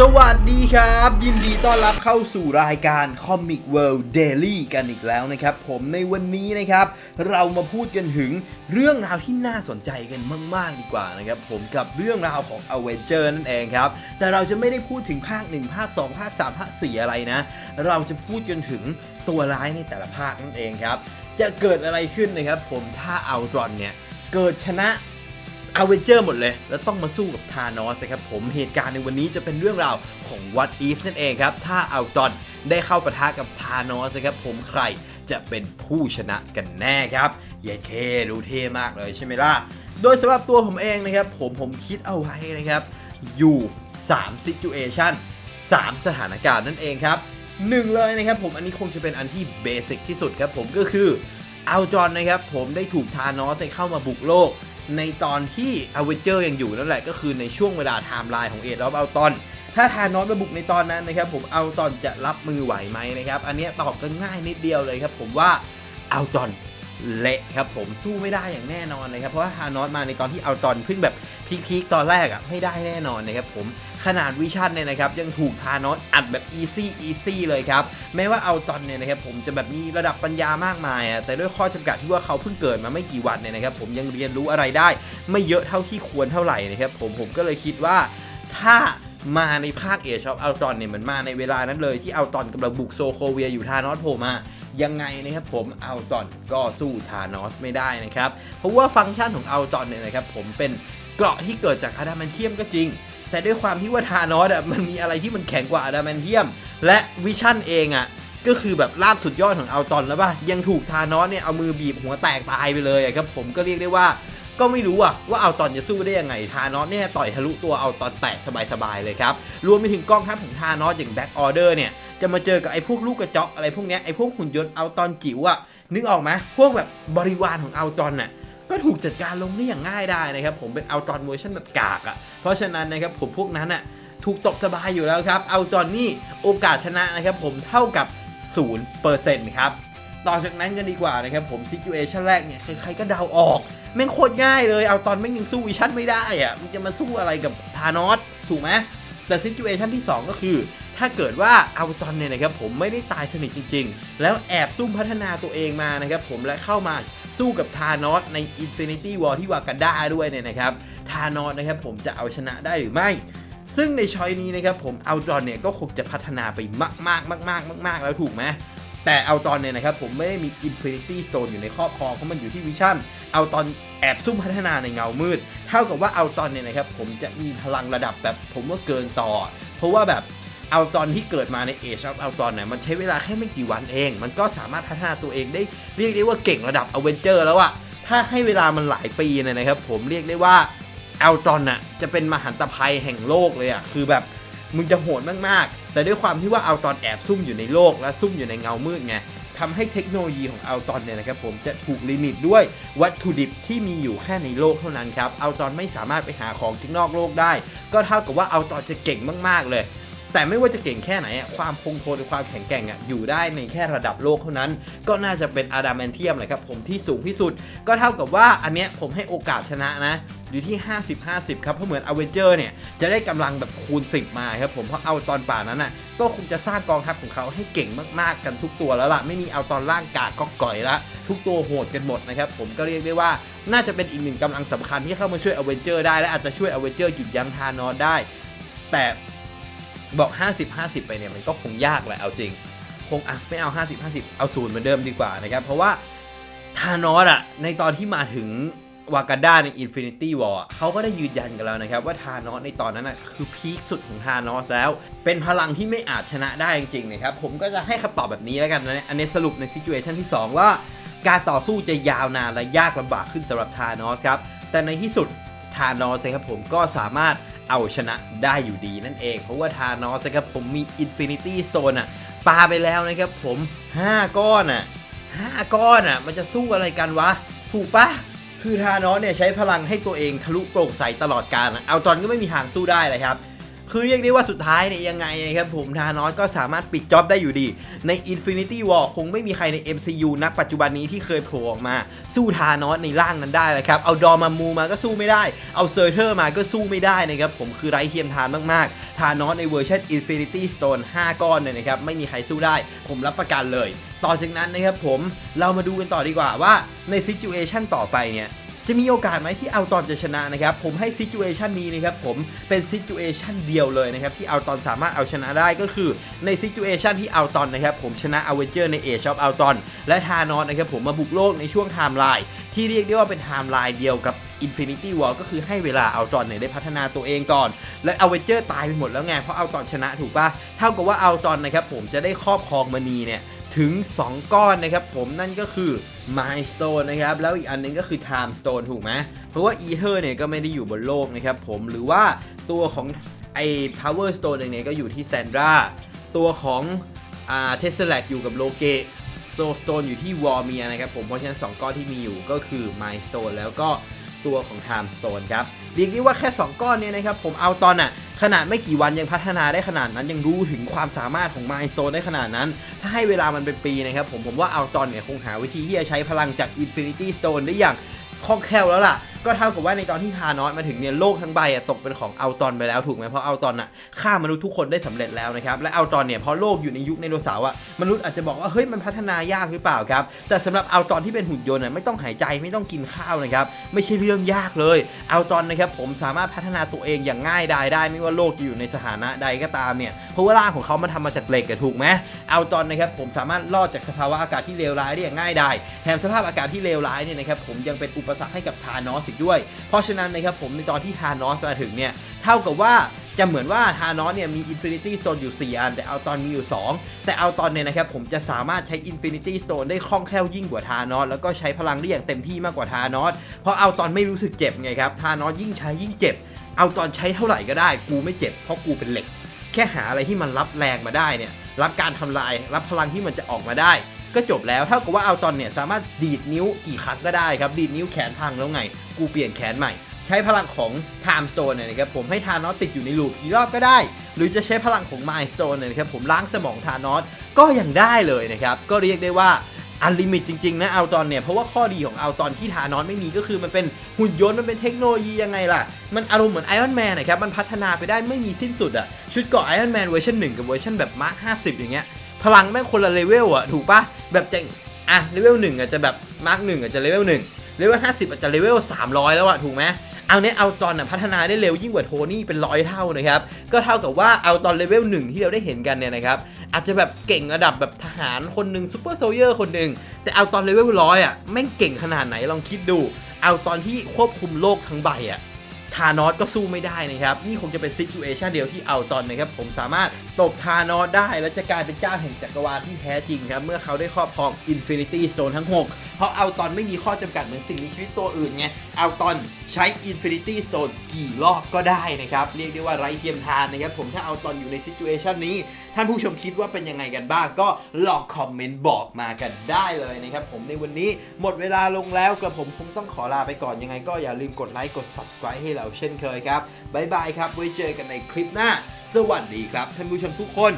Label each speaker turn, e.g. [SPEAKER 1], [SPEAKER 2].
[SPEAKER 1] สวัสดีครับ ยินดีต้อนรับเข้าสู่รายการ Comic World Daily กันอีกแล้วนะครับ ผมในวันนี้นะครับ เรามาพูดกันถึงเรื่องราวที่น่าสนใจกันมาก ๆ ดีกว่านะครับ ผมกับเรื่องราวของ a v e n g e r นั่นเองครับ แต่เราจะไม่ได้พูดถึงภาค 1 ภาค 2 ภาค 3 ภาค 4 อะไรนะ เราจะพูดกันถึงตัวร้ายในแต่ละภาคนั่นเองครับ จะเกิดอะไรขึ้นนะครับ ผมถ้าเอัลตรอนเนี่ยเกิดชนะ อเวนเจอร์หมดเลย แล้วต้องมาสู้กับธานอสนะครับผมเหตุการณ์ในวันนี้จะเป็นเรื่องราวของ What If นั่นเองครับ ถ้าอัลตอนได้เข้าปะทะกับธานอสนะครับผมใครจะเป็นผู้ชนะกันแน่ครับเย้เคดูเท่มากเลยใช่ไหมล่ะ โดยสำหรับตัวผมเองนะครับ ผมผมคิดเอาไว้นะครับ อยู่3 situation 3 สถานการณ์นั่นเองครับหนึ่งเลยนะครับผมอันนี้คงจะเป็นอันที่เบสิกที่สุดครับผมก็คืออัลจอนนะครับผมได้ถูกธานอสเข้ามาบุกโลก ในตอนที่อเวนเจอร์ยังอยู่นั่นแหละก็คือในช่วงเวลาไทม์ไลน์ของเอดแล้วเอาตอนถ้าทานอสมาบุกในตอนนั้นนะครับผมเอาตอนจะรับมือไหวไหมนะครับ อันนี้ตอบกันง่ายนิดเดียวเลยครับ ผมว่าเอาตอน เละครับผมสู้ไม่ได้อย่างแน่นอนนะครับ เพราะว่าทานอสมาในตอนที่เอาตอนพิ่งแบบพีคๆตอนแรกอะ่ะไม่ได้แน่นอนนะครับผมขนาดวิชั่นเนี่ยนะครับยังถูกทานอสอัดแบบอีซี่อีซี่เลยครับแม้ว่าเอาตอนเนี่ยนะครับผมจะแบบมีระดับปัญญามากมายอะแต่ด้วยข้อจำกัดที่ว่าเขาเพิ่งเกิดมาไม่กี่วันเนี่ยนะครับผมยังเรียนรู้อะไรได้ ไม่เยอะเท่าที่ควรเท่าไหร่นะครับผมผมก็เลยคิดว่าถ้ามาในภาคเอชอปอัลตอนเนี่ยเหมือนมาในเวลานั้นเลยที่เอัลตอนกำลังบุกโซโคเวียอยู่ทานอสโผล่มา ยังไงนะครับผมอัลตอนก็สู้ทานอสไม่ได้นะครับ เพราะว่าฟังก์ชันของอัลตอนเนี่ยนะครับผมเป็นเกราะที่เกิดจากอะดามนเทียมก็จริง แต่ด้วยความที่ว่าทานอสอะมันมีอะไรที่มันแข็งกว่าอะดามนเทียม และวิชั่นเองอะก็คือแบบลาบสุดยอดของอัลตอนแล้วป่ะยังถูกทานอสเนี่ยเอามือบีบหัวแตกตายไปเลยครับผมก็เรียกได้ว่าก็ไม่รู้อะว่าเอัลตอนจะสู้ได้ยังไงทานอสเนี่ยต่อยทะลุตัวเอัลตอนแตกสบายๆเลยครับรวมไปถึงกองทัพของทานอสอย่างแบ็กออเดอร์เนี่ย จะมาเจอกับไอ้พวกลูกกระจอกอะไรพวกเนี้ยไอ้พวกหุ่นยนต์เอัลตอนจิ๋วอะนึกออกไหมพวกแบบบริวารของเอัลตอนน่ะก็ถูกจัดการลงได้อย่างง่ายได้นะครับ ผมเป็นเอัลตอนเวอร์ชันแบบกากอะ่ะ เพราะฉะนั้นนะครับผมพวกนั้นอะถูกตบสบายอยู่แล้วครับ เอัลตอนนี่โอกาสชนะนะครับผมเท่ากับ 0%ครับ ต่อจากนั้นกันดีกว่านะครับผมซิจูเอชันแรกเนี่ยใครๆก็เดาออก แม่งโคตรง่ายเลย เอาตอนแม่งยังสู้วิชั่นไม่ได้อะมันจะมาสู้อะไรกับธานอสถูกไหมแต่ซิจูเอชันที่ 2 ก็คือ ถ้าเกิดว่าเอาตอนเนี่ยนะครับผมไม่ได้ตายสนิทจริง ๆ แล้วแอบซุ่มพัฒนาตัวเองมานะครับผมและเข้ามาสู้กับธานอสใน Infinity War ที่วากันดาด้วยเนี่ยนะครับธานอสนะครับผมจะเอาชนะได้หรือไม่ ซึ่งในชอยนี้นะครับผมเอาตอนเนี่ยก็คงจะพัฒนาไปมากๆมากๆมากๆแล้วถูกไหมแต่เอาตอนเนี่ยนะครับผมไม่ได้มี Infinity Stone อยู่ในครอบครองเพราะมันอยู่ที่วิชั่น เอาตอนแอบซุ่มพัฒนาในเงามืด เท่ากับว่าเอาตอนเนี่ยนะครับผมจะมีพลังระดับแบบผมว่าเกินต่อ เพราะว่าแบบ เอาตอนที่เกิดมาใน Age of เอาตอนเนี่ยมันใช้เวลาแค่ไม่กี่วันเอง มันก็สามารถพัฒนาตัวเองได้เรียกได้ว่าเก่งระดับอเวนเจอร์แล้วอะถ้าให้เวลามันหลายปีเนี่ยนะครับ ผมเรียกได้ว่าเอาตอนน่ะจะเป็นมหันตภัยแห่งโลกเลยอะคือแบบมึงจะโหดมากๆ แต่ด้วยความที่ว่าเอาตอนแอบซุ่มอยู่ในโลกและซุ่มอยู่ในเงามืดไงทำให้เทคโนโลยีของเอาตอนเนี่ยนะครับผมจะถูกลิมิตด้วยวัตถุดิบที่มีอยู่แค่ในโลกเท่านั้นครับเอาตอนไม่สามารถไปหาของที่นอกโลกได้ ก็เท่ากับว่าเอาตอนจะเก่งมากๆเลย แต่ไม่ว่าจะเก่งแค่ไหนอะความคงทนความแข็งแกร่งอะอยู่ได้ในแค่ระดับโลกเท่านั้น ก็น่าจะเป็นอะดามแมนเทียมเลยครับผมที่สูงที่สุด ก็เท่ากับว่าอันเนี้ยผมให้โอกาสชนะนะอยู่ที่ 50-50 ครับ เพราะเหมือนอเวนเจอร์เนี่ย จะได้กำลังแบบคูณ 10 มาครับผม เพราะเอาตอนป่านั้นน่ะ ก็คงจะสร้างกองทัพของเขาให้เก่งมากๆกันทุกตัวแล้วล่ะ ไม่มีเอาตอนร่างกากก็ก่อยละ ทุกตัวโหดกันหมดนะครับ ผมก็เรียกได้ว่าน่าจะเป็นอีกหนึ่งกำลังสำคัญที่เข้ามาช่วยอเวนเจอร์ได้และอาจจะช่วยอเวนเจอร์หยุดยั้งทานอสได้ แต่ บอก 50-50 ไปเนี่ยมันก็คงยากแหละเอาจริง คงอะไม่เอา 50-50 เอาศูนย์เหมือนเดิมดีกว่านะครับเพราะว่าทานอสอะในตอนที่มาถึงวากันดาใน Infinity War อะเขาก็ได้ยืนยันกันแล้วนะครับ ว่าทานอสในตอนนั้นอะคือพีคสุดของทานอสแล้ว เป็นพลังที่ไม่อาจชนะได้จริงๆนะครับ ผมก็จะให้คำตอบแบบนี้แล้วกันนะอันนี้สรุปในซิ t u เ t ชันที่ 2 ว่า การต่อสู้จะยาวนานและยากลำบากขึ้นสำหรับทานอสครับ แต่ในที่สุดทานอสครับผมก็สามารถ เอาชนะได้อยู่ดีนั่นเอง เพราะว่าทานอสครับผมมี Infinity Stone อะปาไปแล้วนะครับผม 5 ก้อนอะ5 ก้อนอะมันจะสู้อะไรกันวะ ถูกปะคือทานอสเนี่ยใช้พลังให้ตัวเองทะลุโปร่งใสตลอดกาลเอาตอนก็ไม่มีทางสู้ได้เลยครับ คือเรียกได้ว่าสุดท้ายเนี่ยยังไงนะครับผมธานอสก็สามารถปิดจ็อบได้อยู่ดี ใน Infinity War คงไม่มีใครใน MCU นักปัจจุบันนี้ที่เคยโผล่ออกมา สู้ธานอสในร่างนั้นได้เลยครับ เอาดอมามูมาก็สู้ไม่ได้ เอาเซอร์เทอร์มาก็สู้ไม่ได้นะครับผมคือไร้เทียมทานมากๆธานอสในเวอร์ชัน Infinity Stone 5 ก้อนเนี่ยนะครับไม่มีใครสู้ได้ ผมรับประกันเลย ต่อจากนั้นนะครับผมเรามาดูกันต่อดีกว่าว่าในซิจูเอชันต่อไปเนี่ย จะมีโอกาสไหมที่เอาตอนจะชนะนะครับ ผมให้ซิจูเอชันนี้นะครับผมเป็นซิจูเอชันเดียวเลยนะครับที่เอาตอนสามารถเอาชนะได้ก็คือในซิจูเอชันที่เอาตอนนะครับผมชนะอเวนเจอร์ในเอชอ f เอาตอนและทานอสนะครับผมมาบุกโลกในช่วงไทม์ไลน์ที่เรียกได้ว่าเป็นไทม์ไลน์เดียวกับ Infinity War ก็คือให้เวลาเอาตอนเนี่ยได้พัฒนาตัวเองก่อน และอเวนเจอร์ตายไปหมดแล้วไงเพราะเอาตอนชนะถูกปะเท่ากับว่าเอาตอนนะครับผมจะได้ครอบครองมณีเนี่ย ถึง 2 ก้อนนะครับผมนั่นก็คือ Milestone นะครับแล้วอีกอันหนึงก็คือ Time Stone ถูกไหมเพราะว่า Ether เนี่ยก็ไม่ได้อยู่บนโลกนะครับผมหรือว่าตัวของไอ้ Power Stone เองเนี่ยก็อยู่ที่ Sandra ตัวของอ่า Tesseract อยู่กับโลเกโซสโตนอยู่ที่วอร์เมียนะครับผมเพราะฉะนั้น 2 ก้อนที่มีอยู่ก็คือ Milestone แล้วก็ตัวของ Time Stone ครับเรียกได้ว่าแค่ 2 ก้อนเนี่ยนะครับผมเอาตอนน่ะ ขนาดไม่กี่วันยังพัฒนาได้ขนาดนั้น ยังรู้ถึงความสามารถของมายสโตนได้ขนาดนั้น ถ้าให้เวลามันเป็นปีนะครับผมผมว่าเอาตอนเนี่ยคงหาวิธีที่จะใช้พลังจาก Infinity Stone ได้อย่างคล่องแคล่วแล้วล่ะ ก็เท่ากับว่าในตอนที่ทานอสมาถึงเนี่ยโลกทั้งใบอะตกเป็นของเอาตอนไปแล้วถูกไหมเพราะเอาตอนอะฆ่ามนุษย์ทุกคนได้สำเร็จแล้วนะครับและเอาตอนเนี่ยเพอโลกอยู่ในยุคไดโนเสาร์อะมนุษย์อาจจะบอกว่าเฮ้ยมันพัฒนายากหรือเปล่าครับแต่สำหรับเอาตอนที่เป็นหุ่นยนต์อะไม่ต้องหายใจไม่ต้องกินข้าวนะครับไม่ใช่เรื่องยากเลยเอาตอนนะครับผมสามารถพัฒนาตัวเองอย่างง่ายดายได้ ไม่ว่าโลกจะอยู่ในสถานะใดก็ตามเนี่ยเพราะว่าร่างของเขามันทำมาจากเหล็กอะถูกไหมเอาตอนนะครับผมสามารถรอดจากสภาวะอากาศที่เลวร้ายได้อย่างง่ายดายแถมสภาพอากาศที่เลวร้ายเนี่ยนะครับผมยังเป็นอุปสรรคให้กับทานอสอีกด้วย เพราะฉะนั้นนะครับผมในตอนที่ทานอสมาถึงเนี่ยเท่ากับว่าจะเหมือนว่าทานอสเนี่ยมี Infinity Stone อยู่ 4 อัน แต่เอาตอนมีอยู่ 2 แต่เอาตอนเนี่ยนะครับผมจะสามารถใช้ Infinity Stone ได้คล่องแคล่วยิ่งกว่าทานอสแล้วก็ใช้พลังได้อย่างเต็มที่มากกว่าทานอสเพราะเอาตอนไม่รู้สึกเจ็บไงครับทานอสยิ่งใช้ยิ่งเจ็บ เอาตอนใช้เท่าไหร่ก็ได้ กูไม่เจ็บเพราะกูเป็นเหล็ก แค่หาอะไรที่มันรับแรงมาได้เนี่ยรับการทำลายรับพลังที่มันจะออกมาได้ ก็จบแล้วเท่ากับว่าเอาตอนเนี่ยสามารถดีดนิ้วกี่ครั้งก็ได้ครับ ดีดนิ้วแขนพังแล้วไง กูเปลี่ยนแขนใหม่ ใช้พลังของ Time Stone เนี่ยนะครับผมให้ทานอสติดอยู่ในลูปกี่รอบก็ได้ หรือจะใช้พลังของ Mind Stone เนี่ยนะครับผมล้างสมองทานอสก็ยังได้เลยนะครับก็เรียกได้ว่าอันลิมิตจริง ๆ นะเอาตอนเนี่ย เพราะว่าข้อดีของเอาตอนที่ทานอสไม่มีก็คือมันเป็นหุ่นยนต์มันเป็นเทคโนโลยียังไงล่ะ มันอารมณ์เหมือนไอรอนแมนนะครับ มันพัฒนาไปได้ไม่มีสิ้นสุดอะชุดเกราะไอรอนแมนเวอร์ชันหนึ่งกับเวอร์ชันแบบมาร์คห้าสิบอย่างเงี้ย พลังแม่งคนละเลเวลอะถูกปะแบบจะอะเลเวลหนึ่งอาจจะแบบมาร์กหนึ่งอาจจะเลเวลหนึ่งเลเวลห้าสิบอาจจะเลเวลสามร้อยแล้วอะถูกไหมเอาเนี้ยเอาตอนน่ะพัฒนาได้เร็วยิ่งกว่าโทนี่เป็นร้อยเท่านะครับ ก็เท่ากับว่าเอาตอนเลเวลหนึ่งที่เราได้เห็นกันเนี่ยนะครับ อาจจะแบบเก่งระดับแบบทหารคนหนึ่งซูเปอร์โซเยอร์คนหนึ่งแต่เอาตอนเลเวลร้อยอะแม่งเก่งขนาดไหนลองคิดดู เอาตอนที่ควบคุมโลกทั้งใบอะ ทานอสก็สู้ไม่ได้นะครับ นี่คงจะเป็นซิจูเอชันเดียวที่เอาตอนนะครับ ผมสามารถตบทานอสได้ และจะกลายเป็นเจ้าแห่งจักรวาลที่แท้จริงครับ เมื่อเขาได้ครอบครองอินฟินิตี้สโตนทั้ง 6 เพราะเอาตอนไม่มีข้อจำกัดเหมือนสิ่งมีชีวิตตัวอื่นไงอาตอนใช้ Infinity Stone กี่รอบก็ได้นะครับ เรียกได้ว่าไร้เทียมทานนะครับผมถ้าเอาตอนอยู่ในซิจูเอชันนี้ ท่านผู้ชมคิดว่าเป็นยังไงกันบ้าง ก็ลองคอมเมนต์บอกมากันได้เลยนะครับผมในวันนี้หมดเวลาลงแล้วกระผมคงต้องขอลาไปก่อนยังไง ก็อย่าลืมกดไลค์กด subscribe ให้เราเช่นเคยครับบ๊ายบายครับไว้เจอกันในคลิปหน้า สวัสดีครับท่านผู้ชมทุกคน